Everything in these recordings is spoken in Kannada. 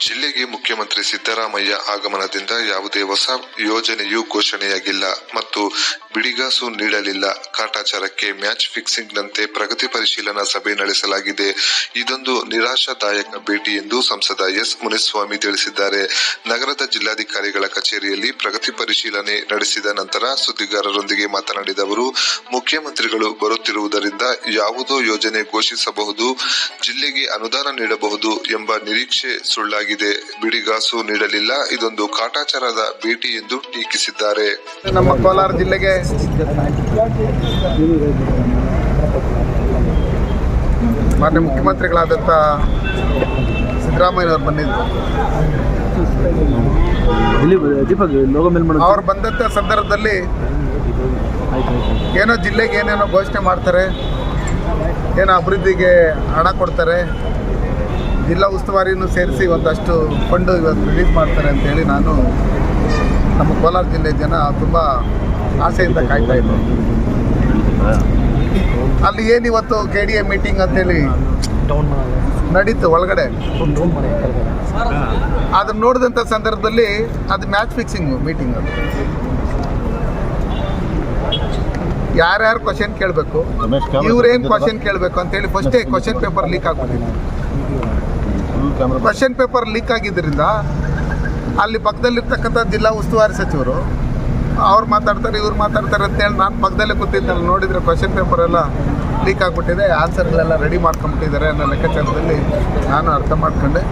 ಜಿಲ್ಲೆಗೆ ಮುಖ್ಯಮಂತ್ರಿ ಸಿದ್ದರಾಮಯ್ಯ ಆಗಮನದಿಂದ ಯಾವುದೇ ಹೊಸ ಯೋಜನೆಯೂ ಘೋಷಣೆಯಾಗಿಲ್ಲ ಮತ್ತು ಬಿಡಿಗಾಸು ನೀಡಲಿಲ್ಲ. ಕಾಟಾಚಾರಕ್ಕೆ ಮ್ಯಾಚ್ ಫಿಕ್ಸಿಂಗ್ನಂತೆ ಪ್ರಗತಿ ಪರಿಶೀಲನಾ ಸಭೆ ನಡೆಸಲಾಗಿದೆ. ಇದೊಂದು ನಿರಾಶಾದಾಯಕ ಭೇಟಿ ಎಂದು ಸಂಸದ ಎಸ್ ಮುನಿಸ್ವಾಮಿ ತಿಳಿಸಿದ್ದಾರೆ. ನಗರದ ಜಿಲ್ಲಾಧಿಕಾರಿಗಳ ಕಚೇರಿಯಲ್ಲಿ ಪ್ರಗತಿ ಪರಿಶೀಲನೆ ನಡೆಸಿದ ನಂತರ ಸುದ್ದಿಗಾರರೊಂದಿಗೆ ಮಾತನಾಡಿದ ಅವರು, ಮುಖ್ಯಮಂತ್ರಿಗಳು ಬರುತ್ತಿರುವುದರಿಂದ ಯಾವುದೋ ಯೋಜನೆ ಘೋಷಿಸಬಹುದು, ಜಿಲ್ಲೆಗೆ ಅನುದಾನ ನೀಡಬಹುದು ಎಂಬ ನಿರೀಕ್ಷೆ ಸುಳ್ಳಾಗಿದೆ ಬಿಡಿಗಾಸು ನೀಡಲಿಲ್ಲ. ಇದೊಂದು ಕಾಟಾಚಾರದ ಭೇಟಿ ಎಂದು ಟೀಕಿಸಿದ್ದಾರೆ. ನಮ್ಮ ಕೋಲಾರ ಜಿಲ್ಲೆಗೆ ಮಾನ್ಯ ಮುಖ್ಯಮಂತ್ರಿಗಳಾದಂತ ಸಿದ್ದರಾಮಯ್ಯನವ್ರು ಬಂದಿದ್ದು ಇಲ್ಲಿ ದೀಪಕ್ ಲೋಗೋ ಮೇಲ್ ಮಾಡೋದು. ಅವ್ರು ಬಂದಂಥ ಸಂದರ್ಭದಲ್ಲಿ ಏನೋ ಜಿಲ್ಲೆಗೆ ಏನೇನೋ ಘೋಷಣೆ ಮಾಡ್ತಾರೆ ಏನೋ ಅಭಿವೃದ್ಧಿಗೆ ಹಣ ಕೊಡ್ತಾರೆ ಜಿಲ್ಲಾ ಉಸ್ತುವಾರಿಯನ್ನು ಸೇರಿಸಿ ಒಂದಷ್ಟು ಫಂಡು ಇವತ್ತು ರಿಲೀಸ್ ಮಾಡ್ತಾರೆ ಅಂತೇಳಿ ನಾನು ನಮ್ಮ ಕೋಲಾರ ಜಿಲ್ಲೆ ಜನ ತುಂಬ ಆಸೆಯಿಂದ ಕಾಯ್ತಾ ಇದ್ದೆ. ಅಲ್ಲಿ ಏನು ಇವತ್ತು ಕೆ ಡಿ ಎ ಮೀಟಿಂಗ್ ಅಂತೇಳಿ ನಡೀತು ಒಳಗಡೆ. ಅದನ್ನ ನೋಡಿದಂಥ ಸಂದರ್ಭದಲ್ಲಿ ಅದು ಮ್ಯಾಚ್ ಫಿಕ್ಸಿಂಗ್ ಮೀಟಿಂಗ್ ಅದು. ಯಾರ್ಯಾರು ಕ್ವಶನ್ ಕೇಳಬೇಕು ಇವ್ರೇನು ಕ್ವಶನ್ ಕೇಳಬೇಕು ಅಂತೇಳಿ ಫಸ್ಟೇ ಕ್ವಶನ್ ಪೇಪರ್ ಲೀಕ್ ಆಗ್ಬಿಟ್ಟಿದೆ ಕ್ವಶನ್ ಪೇಪರ್ ಲೀಕ್ ಆಗಿದ್ದರಿಂದ ಅಲ್ಲಿ ಪಕ್ಕದಲ್ಲಿರ್ತಕ್ಕಂಥ ಜಿಲ್ಲಾ ಉಸ್ತುವಾರಿ ಸಚಿವರು ಅವ್ರು ಮಾತಾಡ್ತಾರೆ ಇವ್ರು ಮಾತಾಡ್ತಾರೆ ಅಂತೇಳಿ ನಾನು ಪಕ್ಕದಲ್ಲೇ ಕೂತಿದ್ದೆ. ನೋಡಿದರೆ ಕ್ವಶನ್ ಪೇಪರ್ ಎಲ್ಲ ಲೀಕ್ ಆಗಿಬಿಟ್ಟಿದೆ. ಆನ್ಸರ್ಗಳೆಲ್ಲ ರೆಡಿ ಮಾಡ್ಕೊಂಬಿಟ್ಟಿದ್ದಾರೆ ಅನ್ನೋ ಲೆಕ್ಕಾಚಾರದಲ್ಲಿ ನಾನು ಅರ್ಥ ಮಾಡ್ಕೊಂಡೆ.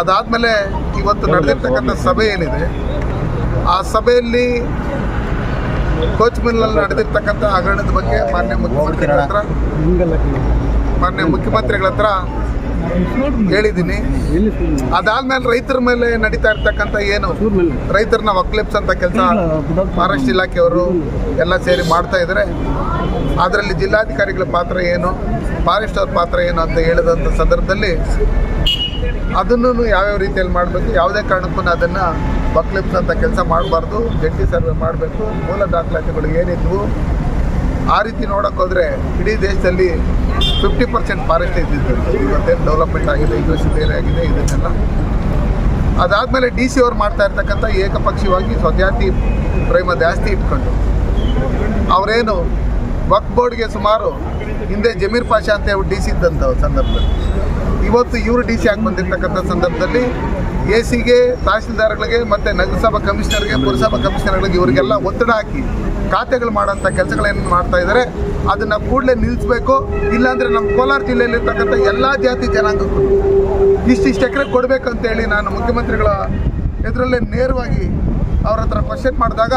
ಅದಾದಮೇಲೆ ಇವತ್ತು ನಡೆದಿರ್ತಕ್ಕಂಥ ಸಭೆ ಏನಿದೆ ಆ ಸಭೆಯಲ್ಲಿ ಕೋಚ್ ಮಿಲ್ನಲ್ಲಿ ನಡೆದಿರ್ತಕ್ಕಂಥ ಹಗರಣದ ಬಗ್ಗೆ ಮಾನ್ಯ ಮುಖ್ಯಮಂತ್ರಿಗಳ ಹತ್ರ ಮಾನ್ಯ ಮುಖ್ಯಮಂತ್ರಿಗಳ ಹತ್ರ ಹೇಳಿದ್ದೀನಿ ಅದಾದ್ಮೇಲೆ ರೈತರ ಮೇಲೆ ನಡೀತಾ ಇರ್ತಕ್ಕಂಥ ಏನು ರೈತರನ್ನ ಒಕ್ಲಿಪ್ಸ್ ಅಂತ ಕೆಲಸ ಮಹಾರಾಷ್ಟ್ರ ಇಲಾಖೆಯವರು ಎಲ್ಲ ಸೇರಿ ಮಾಡ್ತಾ ಇದ್ದಾರೆ. ಅದರಲ್ಲಿ ಜಿಲ್ಲಾಧಿಕಾರಿಗಳ ಪಾತ್ರ ಏನು, ಫಾರೆಸ್ಟ್ ಅವ್ರ ಪಾತ್ರ ಏನು ಅಂತ ಹೇಳಿದಂಥ ಸಂದರ್ಭದಲ್ಲಿ ಅದನ್ನು ಯಾವ್ಯಾವ ರೀತಿಯಲ್ಲಿ ಮಾಡಬೇಕು, ಯಾವುದೇ ಕಾರಣಕ್ಕೂ ಅದನ್ನು ಬಕ್ಲಿಪ್ಸ್ ಅಂತ ಕೆಲಸ ಮಾಡಬಾರ್ದು, ಜಂಟಿ ಸರ್ವೆ ಮಾಡಬೇಕು, ಮೂಲ ದಾಖಲಾತಿಗಳು ಏನಿದ್ವು ಆ ರೀತಿ ನೋಡೋಕ್ಕೋದ್ರೆ ಇಡೀ ದೇಶದಲ್ಲಿ ಫಿಫ್ಟಿ ಪರ್ಸೆಂಟ್ ಫಾರೆಸ್ಟ್ ಇದ್ದಿದ್ದು ಇವತ್ತೇನು ಡೆವಲಪ್ಮೆಂಟ್ ಆಗಿದೆ, ಇದು ಬೇರೆ ಆಗಿದೆ, ಇದನ್ನೆಲ್ಲ. ಅದಾದಮೇಲೆ ಡಿ ಸಿ ಅವ್ರು ಮಾಡ್ತಾ ಇರ್ತಕ್ಕಂಥ ಏಕಪಕ್ಷೀಯವಾಗಿ ಸ್ವಜಾತಿ ಪ್ರೇಮ ಜಾಸ್ತಿ ಇಟ್ಕೊಂಡು. ಅವರೇನು ವಕ್ ಬೋರ್ಡ್ಗೆ ಸುಮಾರು ಹಿಂದೆ ಜಮೀರ್ ಪಾಷಾ ಅಂತ ಡಿ ಸಿ ಇದ್ದಂಥ ಸಂದರ್ಭದಲ್ಲಿ. ಇವತ್ತು ಇವರು ಡಿ ಸಿ ಆಗಿ ಬಂದಿರತಕ್ಕಂಥ ಸಂದರ್ಭದಲ್ಲಿ ಎ ಸಿಗೆ ತಹಸೀಲ್ದಾರ್ಗಳಿಗೆ ಮತ್ತು ನಗರಸಭಾ ಕಮಿಷನರ್ಗೆ, ಪುರಸಭಾ ಕಮಿಷನರ್ಗಳಿಗೆ ಇವರಿಗೆಲ್ಲ ಒತ್ತಡ ಹಾಕಿ ಖಾತೆಗಳು ಮಾಡೋಂಥ ಕೆಲಸಗಳೇನು ಮಾಡ್ತಾ ಇದ್ದಾರೆ. ಅದನ್ನು ಕೂಡಲೇ ನಿಲ್ಲಿಸಬೇಕು ಇಲ್ಲಾಂದರೆ ನಮ್ಮ ಕೋಲಾರ ಜಿಲ್ಲೆಯಲ್ಲಿರ್ತಕ್ಕಂಥ ಎಲ್ಲ ಜಾತಿ ಜನಾಂಗಕ್ಕೂ ಇಷ್ಟಿಷ್ಟು ಎಕರೆ ಕೊಡಬೇಕಂತೇಳಿ ನಾನು ಮುಖ್ಯಮಂತ್ರಿಗಳ ಎದುರಲ್ಲೇ ನೇರವಾಗಿ ಅವ್ರ ಹತ್ರ ಕ್ವಶನ್ ಮಾಡಿದಾಗ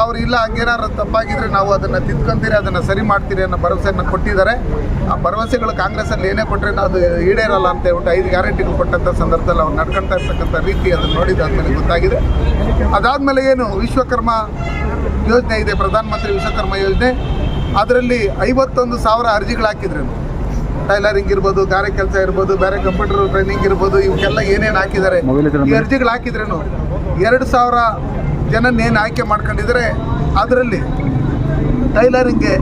ಅವ್ರು ಇಲ್ಲ ಹಂಗೇನಾದ್ರು ತಪ್ಪಾಗಿದ್ರೆ ನಾವು ಅದನ್ನು ತಿದ್ಕೊಂತೀರಿ ಅದನ್ನು ಸರಿ ಮಾಡ್ತೀರಿ ಅನ್ನೋ ಭರವಸೆಯನ್ನು ಕೊಟ್ಟಿದ್ದಾರೆ. ಆ ಭರವಸೆಗಳು ಕಾಂಗ್ರೆಸ್ಸಲ್ಲಿ ಏನೇ ಕೊಟ್ಟರೆ ಅದು ಈಡೇರಲ್ಲ ಅಂತ ಹೇಳ್ಬಿಟ್ಟು ಐದು ಗ್ಯಾರಂಟಿಗಳು ಕೊಟ್ಟಂಥ ಸಂದರ್ಭದಲ್ಲಿ ಅವ್ರು ನಡ್ಕೊಳ್ತಾ ಇರ್ತಕ್ಕಂಥ ರೀತಿ ಅದನ್ನು ನೋಡಿದಾದ್ಮೇಲೆ ಗೊತ್ತಾಗಿದೆ. ಅದಾದಮೇಲೆ ಏನು ವಿಶ್ವಕರ್ಮ ಯೋಜನೆ ಇದೆ ಪ್ರಧಾನಮಂತ್ರಿ ವಿಶ್ವಕರ್ಮ ಯೋಜನೆ. ಅದರಲ್ಲಿ ಐವತ್ತೊಂದು ಸಾವಿರ ಅರ್ಜಿಗಳು ಹಾಕಿದ್ರು ಟೈಲರಿಂಗ್ ಇರ್ಬೋದು ಗಾರೆ ಕೆಲಸ ಇರ್ಬೋದು ಬೇರೆ ಕಂಪ್ಯೂಟರ್ ಟ್ರೈನಿಂಗ್ ಇರ್ಬೋದು ಇವಕ್ಕೆಲ್ಲ ಏನೇನು ಹಾಕಿದ್ದಾರೆ ಈ ಅರ್ಜಿಗಳು ಹಾಕಿದ್ರೇನು? ಎರಡು ಸಾವಿರ ಜನನ್ನೇನು ಆಯ್ಕೆ ಮಾಡ್ಕೊಂಡಿದ್ದಾರೆ ಅದರಲ್ಲಿ ಟೈಲರಿಂಗ್ಗೆ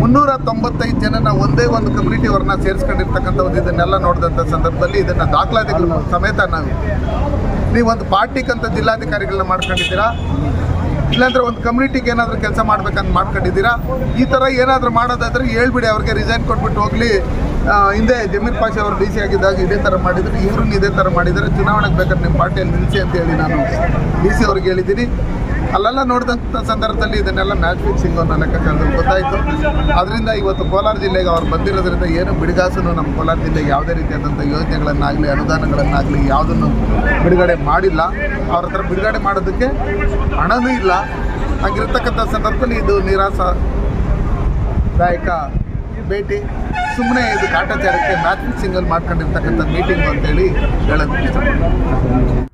ಮುನ್ನೂರ ತೊಂಬತ್ತೈದು ಜನನ ಒಂದೇ ಒಂದು ಕಮ್ಯುನಿಟಿ ಅವ್ರನ್ನ ಸೇರಿಸ್ಕೊಂಡಿರ್ತಕ್ಕಂಥ ಒಂದು ಇದನ್ನೆಲ್ಲ ನೋಡಿದಂಥ ಸಂದರ್ಭದಲ್ಲಿ ಇದನ್ನು ದಾಖಲಾತಿಗಳು ಸಮೇತ ನಾವು ನೀವೊಂದು ಪಾರ್ಟಿಗಂತ ಜಿಲ್ಲಾಧಿಕಾರಿಗಳನ್ನ ಮಾಡ್ಕೊಂಡಿದ್ದೀರಾ? ಇಲ್ಲಾಂದ್ರೆ ಒಂದು ಕಮ್ಯುನಿಟಿಗೆ ಏನಾದರೂ ಕೆಲಸ ಮಾಡ್ಬೇಕಂತ ಮಾಡ್ಕೊಂಡಿದ್ದೀರಾ? ಈ ಥರ ಏನಾದರೂ ಮಾಡೋದಾದ್ರೆ ಹೇಳ್ಬಿಡಿ, ಅವ್ರಿಗೆ ರಿಸೈನ್ ಕೊಟ್ಬಿಟ್ಟು ಹೋಗಲಿ. ಹಿಂದೆ ಜಮೀರ್ ಪಾಷಾ ಅವರು ಡಿ ಸಿ ಆಗಿದ್ದಾಗ ಇದೇ ಥರ ಮಾಡಿದ್ರು. ಇವ್ರನ್ನ ಇದೇ ಥರ ಮಾಡಿದರೆ ಚುನಾವಣೆಗೆ ಬೇಕಾದ್ರೆ ನಿಮ್ಮ ಪಾರ್ಟಿಯಲ್ಲಿ ನಿಲ್ಲಿಸಿ ಅಂತ ಹೇಳಿ ನಾನು ಡಿ ಸಿ ಅವ್ರಿಗೆ ಹೇಳಿದ್ದೀನಿ. ಅಲ್ಲೆಲ್ಲ ನೋಡಿದಂಥ ಸಂದರ್ಭದಲ್ಲಿ ಇದನ್ನೆಲ್ಲ ಮ್ಯಾಚ್ ಫಿಕ್ಸಿಂಗ್ ಅನ್ನೋ ಲೆಕ್ಕಾಚಾರದಲ್ಲಿ ಗೊತ್ತಾಯಿತು. ಅದರಿಂದ ಇವತ್ತು ಕೋಲಾರ ಜಿಲ್ಲೆಗೆ ಅವ್ರು ಬಂದಿರೋದ್ರಿಂದ ಏನು ಬಿಡಿಗಾಸನು ನಮ್ಮ ಕೋಲಾರ ಜಿಲ್ಲೆಗೆ ಯಾವುದೇ ರೀತಿಯಾದಂಥ ಯೋಜನೆಗಳನ್ನಾಗಲಿ, ಅನುದಾನಗಳನ್ನಾಗಲಿ ಯಾವುದನ್ನು ಬಿಡುಗಡೆ ಮಾಡಿಲ್ಲ. ಅವ್ರ ಹತ್ರ ಬಿಡುಗಡೆ ಮಾಡೋದಕ್ಕೆ ಹಣವೂ ಇಲ್ಲ. ಹಾಗಿರ್ತಕ್ಕಂಥ ಸಂದರ್ಭದಲ್ಲಿ ಇದು ನಿರಾಶಾದಾಯಕ ಭೇಟಿ ಸುಮ್ಮನೆ ಇದು ಕಾಟಾಚಾರಕ್ಕೆ ಮ್ಯಾಚ್ ಸಿಂಗಲ್ ಮಾಡ್ಕೊಂಡಿರ್ತಕ್ಕಂಥ ಮೀಟಿಂಗ್ ಅಂತೇಳಿ ಹೇಳೋದಕ್ಕೆ ಇಷ್ಟಪಡ್ತೀನಿ.